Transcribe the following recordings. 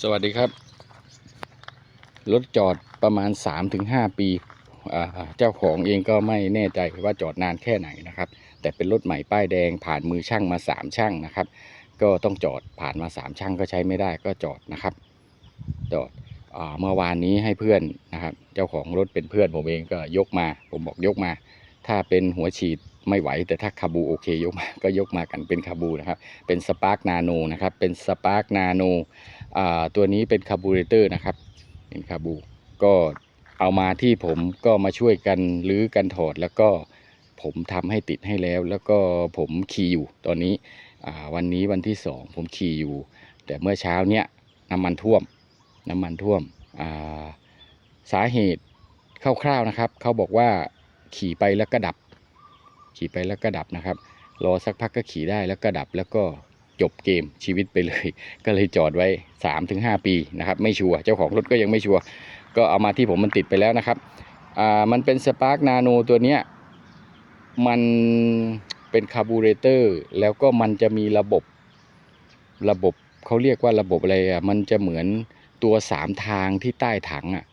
สวัสดีครับ รถจอดประมาณ 3-5 ปีอ่าเจ้าของเองก็ไม่แน่ใจว่าจอดนานแค่ไหนนะครับ แต่เป็นรถใหม่ป้ายแดงผ่านมือช่างมา 3 ช่างนะครับ ก็ต้องจอดผ่านมา 3 ช่างก็ใช้ไม่ได้ก็จอดนะครับ จอดอเมื่อวานนี้ให้เพื่อนนะครับ เจ้าของรถเป็นเพื่อนผมเองก็ยกมา ผมบอกยกมา ถ้าเป็นหัวฉีดไม่ไหว แต่ถ้าคาบูโอเคยกมาก็ยกมากันเป็นคาบูนะครับ เป็นสปาร์กนาโนนะครับ เป็นสปาร์กนาโน ตัวนี้เป็นคาร์บูเรเตอร์นะครับเป็นคาบูก็เอามาที่ผมก็มาช่วยกันรื้อกันถอดแล้วก็ผมทำให้ติดให้แล้ว แล้วก็ผมขี่อยู่ตอนนี้วันนี้วันที่สองผมขี่อยู่ แต่เมื่อเช้าเนี้ยน้ำมันท่วมน้ำมันท่วมาสาเหตุคร่าวๆนะครับ เขาบอกว่าขี่ไปแล้วก็ดับ ขี่ไปแล้วก็ดับนะครับ รอสักพักก็ขี่ได้แล้วก็ดับแล้วก็ จบเกมชีวิตไปเลย ก็เลยจอดไว้ 3-5 ปีนะครับไม่ชัวร์เจ้าของรถก็ยังไม่ชัวร์ก็เอามาที่ผมมันติดไปแล้วนะครับอ่ามันเป็นสปาร์กนาโนตัวเนี้ยมันเป็นคาร์บูเรเตอร์แล้วก็มันจะมีระบบระบบเขาเรียกว่าระบบอะไรอะมันจะเหมือนตัวสามทางที่ใต้ถังอะ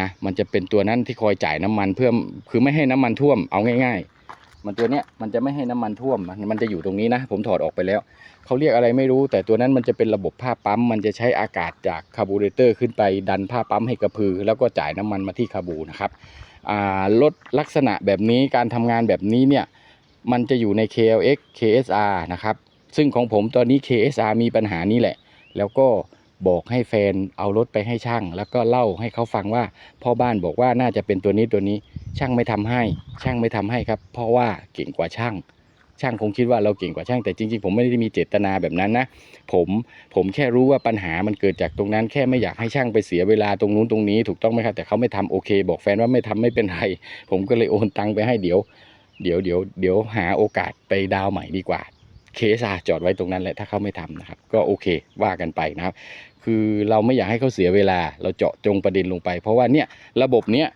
นะมันจะเป็นตัวนั้นที่คอยจ่ายน้ำมันเพื่อคือไม่ให้น้ำมันท่วมเอาง่าย ๆ มันตัวเนี้ยมันจะไม่ให้น้ำมันท่วมมันจะอยู่ตรงนี้นะ ผมถอดออกไปแล้วเขาเรียกอะไรไม่รู้ แต่ตัวนั้นมันจะเป็นระบบผ้าปั๊ม มันจะใช้อากาศจากคาร์บูเรเตอร์ขึ้นไปดันผ้าปั๊มให้กระพือ แล้วก็จ่ายน้ำมันมาที่คาบูนะครับรถลักษณะแบบนี้การทำงานแบบนี้เนี่ยมันจะอยู่ใน KLX KSR นะครับ ซึ่งของผมตอนนี้ KSR มีปัญหานี้แหละ แล้วก็ บอกให้แฟนเอารถไปให้ช่าง แล้วก็เล่าให้เขาฟังว่า พ่อบ้านบอกว่าน่าจะเป็นตัวนี้ตัวนี้ช่างไม่ทำให้ ช่างไม่ทำให้ครับ เพราะว่าเก่งกว่าช่าง ช่างคงคิดว่าเราเก่งกว่าช่างแต่จริง ๆ ผมไม่ได้มีเจตนาแบบนั้นนะผมผมแค่รู้ว่าปัญหามันเกิดจากตรงนั้น แค่ไม่อยากให้ช่างไปเสียเวลาตรงนู้นตรงนี้ถูกต้องไหมครับแต่เขาไม่ทำโอเค บอกแฟนว่าไม่ทำไม่เป็นไรผมก็เลยโอนตังไปให้เดี๋ยวเดี๋ยวเดี๋ยวเดี๋ยวหาโอกาสไปดาวใหม่ดีกว่า เคสาจอดไว้ตรงนั้นแหละถ้าเขาไม่ทำนะครับ ก็โอเคว่ากันไปนะครับ คือเราไม่อยากให้เขาเสียเวลา เราเจาะจงประเด็นลงไป เพราะว่าเนี่ยระบบเนี้ย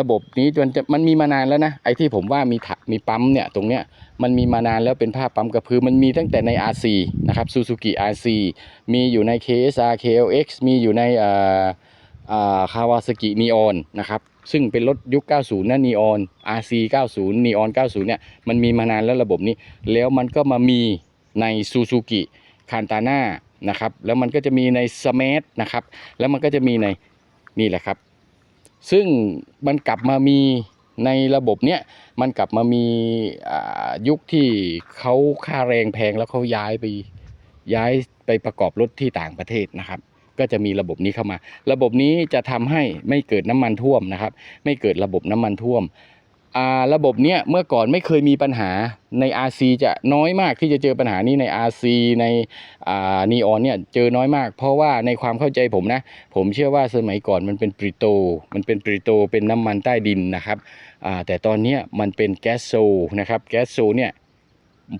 ระบบนี้จนจะมันมีมานานแล้วนะไอ้ที่ผมว่ามีถะมีปั๊มเนี่ยตรงเนี้ยมันมีมานานแล้วเป็นผ้าปั๊มกระพือมันมีตั้งแต่ใน RC นะครับ Suzuki RC มีอยู่ใน KSR KLX มีอยู่ในอ่าอ่า Kawasaki Neon นะครับซึ่งเป็นรถยุค 90นะ Neon RC 90 Neon 90 เนี่ย มันมีมานานแล้วระบบนี้ แล้วมันก็มามี ใน Suzuki Cantana นะครับ แล้วมันก็จะมีใน Smash นะครับ แล้วมันก็จะมีในนี่แหละครับ ซึ่งมันกลับมามีในระบบเนี้ยมันกลับมามียุคที่เขาค่าแรงแพงแล้วเขาย้ายไปย้ายไปประกอบรถที่ต่างประเทศนะครับ ก็จะมีระบบนี้เข้ามา ระบบนี้จะทำให้ไม่เกิดน้ำมันท่วมนะครับ ไม่เกิดระบบน้ำมันท่วม ระบบเนี้ยเมื่อก่อนไม่เคยมีปัญหาใน RC จะน้อยมากที่จะเจอปัญหานี้ใน RC ในอ่านีออนเนี่ยเจอน้อยมาก เพราะว่าในความเข้าใจผมนะ ผมเชื่อว่าสมัยก่อนมันเป็นปริโต มันเป็นปริโตเป็นน้ำมันใต้ดินนะครับอ่าแต่ตอนนี้มันเป็นแก๊สโซนะครับแก๊สโซเนี่ย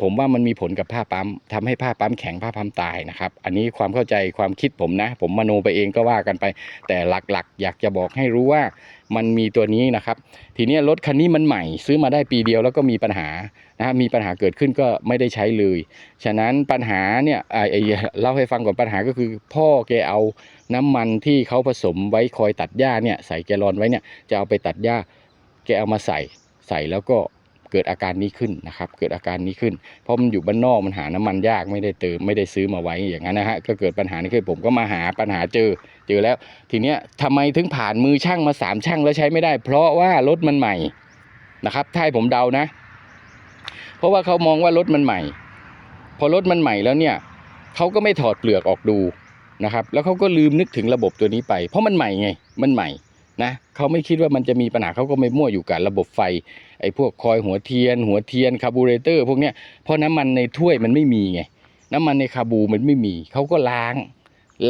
ผมว่ามันมีผลกับผ้าปั๊มทำให้ผ้าปั๊มแข็งผ้าปั๊มตายนะครับ อันนี้ความเข้าใจความคิดผมนะ ผมมโนไปเองก็ว่ากันไป แต่หลักๆ อยากจะบอกให้รู้ว่า มันมีตัวนี้นะครับ ทีนี้รถคันนี้มันใหม่ ซื้อมาได้ปีเดียวแล้วก็มีปัญหานะครับมีปัญหาเกิดขึ้นก็ไม่ได้ใช้เลย ฉะนั้นปัญหาเนี่ยไอ้เล่าให้ฟังก่อนปัญหาก็คือพ่อแกเอาน้ำมันที่เขาผสมไว้คอยตัดหญ้าเนี่ยใส่แกลอนไว้เนี่ยจะเอาไปตัดหญ้าแกเอามาใส่ใส่แล้วก็ เกิดอาการนี้ขึ้นนะครับ เกิดอาการนี้ขึ้น เพราะมันอยู่บ้านนอกมันหาน้ำมันยากไม่ได้เติมไม่ได้ซื้อมาไว้อย่างนั้นนะฮะก็เกิดปัญหานี้ขึ้นผมก็มาหาปัญหาเจอเจอแล้ว ทีเนี้ยทำไมถึงผ่านมือช่างมาสามช่างแล้วใช้ไม่ได้ เพราะว่ารถมันใหม่นะครับถ้าให้ผมเดานะ เพราะว่าเขามองว่ารถมันใหม่ พอรถมันใหม่แล้วเนี่ยเขาก็ไม่ถอดเปลือกออกดูนะครับ แล้วเขาก็ลืมนึกถึงระบบตัวนี้ไป เพราะมันใหม่ไงมันใหม่ นะเขาไม่คิดว่ามันจะมีปัญหาเขาก็ไม่มั่วอยู่กับระบบไฟไอ้พวกคอยหัวเทียน หัวเทียนคาร์บูเรเตอร์พวกเนี้ยเพราะน้ำมันในถ้วยมันไม่มีไงน้ำมันในคาบูมันไม่มีเขาก็ล้าง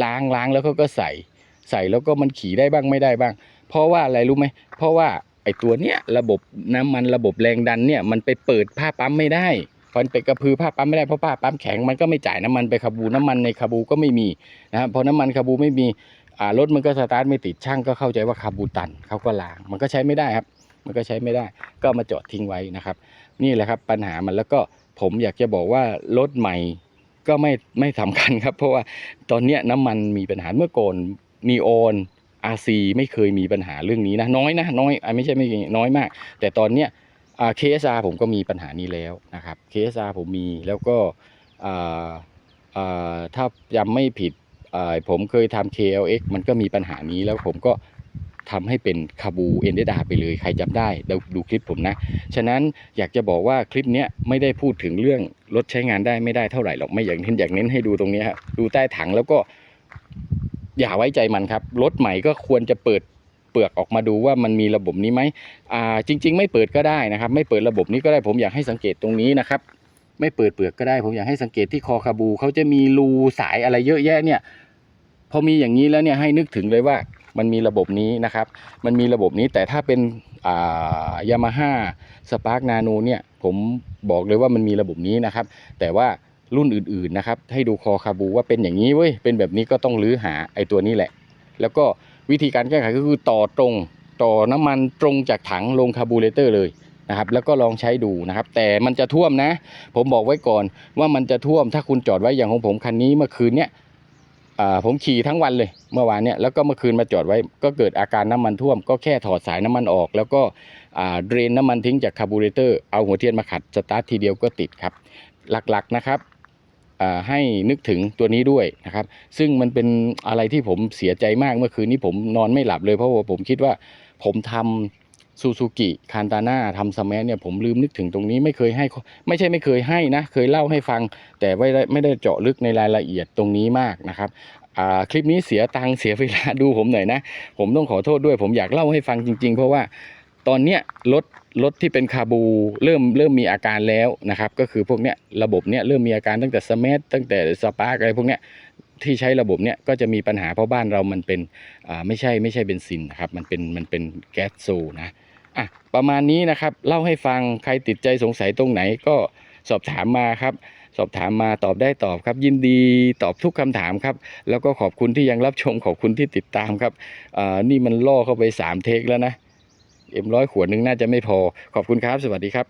ล้างล้างแล้วเขาก็ใส่ ใส่แล้วก็มันขี่ได้บ้างไม่ได้บ้าง เพราะว่าอะไรรู้ไหมเพราะว่าไอ้ตัวเนี้ยระบบน้ำมันระบบแรงดันเนี่ยมันไปเปิดผ้าปั๊มไม่ได้มันไปกระพือผ้าปั๊มไม่ได้เพราะผ้าปั๊มแข็งมันก็ไม่จ่ายน้ำมันไปคาบูน้ำมันในคาบูก็ไม่มีนะครับพอน้ำมันคาบูไม่มี รถมันก็สตาร์ทไม่ติดช่างก็เข้าใจว่าคาบูตันเขาก็ล้างมันก็ใช้ไม่ได้ครับ มันก็ใช้ไม่ได้ ก็มาจอดทิ้งไว้นะครับ นี่แหละครับปัญหามันแล้วก็ผมอยากจะบอกว่ารถใหม่ก็ไม่ไม่สำคัญครับ เพราะว่าตอนนี้น้ำมันมีปัญหาเมื่อก่อนนีออนอาซีไม่เคยมีปัญหาเรื่องนี้นะน้อยนะน้อยไม่ใช่ไม่น้อยมาก แต่ตอนเนี้ยอ่า KSR ผมก็มีปัญหานี้แล้วนะครับ KSR ผมมีแล้วก็ถ้าจำไม่ผิด ผมเคยทำ KLX มันก็มีปัญหานี้แล้วผมก็ทำให้เป็นคาบูเอนเดดาไปเลยใครจำได้ดูดูคลิปผมนะ ฉะนั้นอยากจะบอกว่าคลิปเนี้ยไม่ได้พูดถึงเรื่องรถใช้งานได้ไม่ได้เท่าไหร่หรอกไม่อยากเน้นอยากเน้นให้ดูตรงนี้ครับดูใต้ถังแล้วก็อย่าไว้ใจมันครับ รถใหม่ก็ควรจะเปิดเปลือกออกมาดูว่ามันมีระบบนี้ไหมอ่าจริง ๆ ไม่เปิดก็ได้นะครับ ไม่เปิดระบบนี้ก็ได้ผมอยากให้สังเกตตรงนี้นะครับ ไม่เปิดเปลือกก็ได้ ผมอยากให้สังเกตที่คอคาบูเขาจะมีรูสายอะไรเยอะแยะเนี่ยพอมีอย่างนี้แล้วเนี่ยให้นึกถึงเลยว่ามันมีระบบนี้นะครับ มันมีระบบนี้แต่ถ้าเป็นอ่ายามาฮ่าสปาร์กนาโนเนี่ยผมบอกเลยว่ามันมีระบบนี้นะครับ แต่ว่ารุ่นอื่นๆนะครับ ให้ดูคอคาบูว่าเป็นอย่างนี้เว้ยเป็นแบบนี้ก็ต้องรื้อหาไอ้ตัวนี้แหละ แล้วก็วิธีการแก้ไขก็คือต่อตรง ต่อน้ำมันตรงจากถังลงคาบูเรเตอร์เลย นะครับแล้วก็ลองใช้ดูนะครับ แต่มันจะท่วมนะ ผมบอกไว้ก่อนว่ามันจะท่วมถ้าคุณจอดไว้อย่างของผมคันนี้เมื่อคืนเนี้ยผมขี่ทั้งวันเลยเมื่อวานเนี้ยแล้วก็เมื่อคืนมาจอดไว้ก็เกิดอาการน้ำมันท่วม ก็แค่ถอดสายน้ำมันออก แล้วก็เดรนน้ำมันทิ้งจากคาบูเรเตอร์เอาหัวเทียนมาขัดสตาร์ททีเดียวก็ติดครับ หลักๆนะครับให้นึกถึงตัวนี้ด้วยนะครับ ซึ่งมันเป็นอะไรที่ผมเสียใจมากเมื่อคืนนี้ผมนอนไม่หลับเลยเพราะว่าผมคิดว่าผมทำ ซูซูกิคานตาน่าทำสมัยเนี่ยผมลืมนึกถึงตรงนี้ไม่เคยให้ ไม่ใช่ไม่เคยให้นะ เคยเล่าให้ฟัง แต่ไม่ได้ไม่ได้เจาะลึกในรายละเอียดตรงนี้มากนะครับคลิปนี้เสียตังค์เสียเวลาดูผมหน่อยนะ ผมต้องขอโทษด้วย ผมอยากเล่าให้ฟังจริง ๆ เพราะว่าตอนเนี้ยรถรถที่เป็นคาบูเริ่มเริ่มมีอาการแล้วนะครับก็คือพวกเนี้ยระบบเนี้ยเริ่มมีอาการตั้งแต่สมัตั้งแต่สปาร์กอะไรพวกเนี้ยที่ใช้ระบบเนี้ยก็จะมีปัญหาเพราะบ้านเรามันเป็นไม่ใช่ไม่ใช่เบนซินนะครับมันเป็นมันเป็นแก๊สโซนะ อะประมาณนี้นะครับเล่าให้ฟังใครติดใจสงสัยตรงไหนก็สอบถามมาครับ สอบถามมาตอบได้ตอบครับ ยินดีตอบทุกคำถามครับ แล้วก็ขอบคุณที่ยังรับชมขอบคุณที่ติดตามครับอ่านี่มันล่อเข้าไปสามเทคแล้วนะเอ็มร้อยขวดนึงน่าจะไม่พอขอบคุณครับ สวัสดีครับ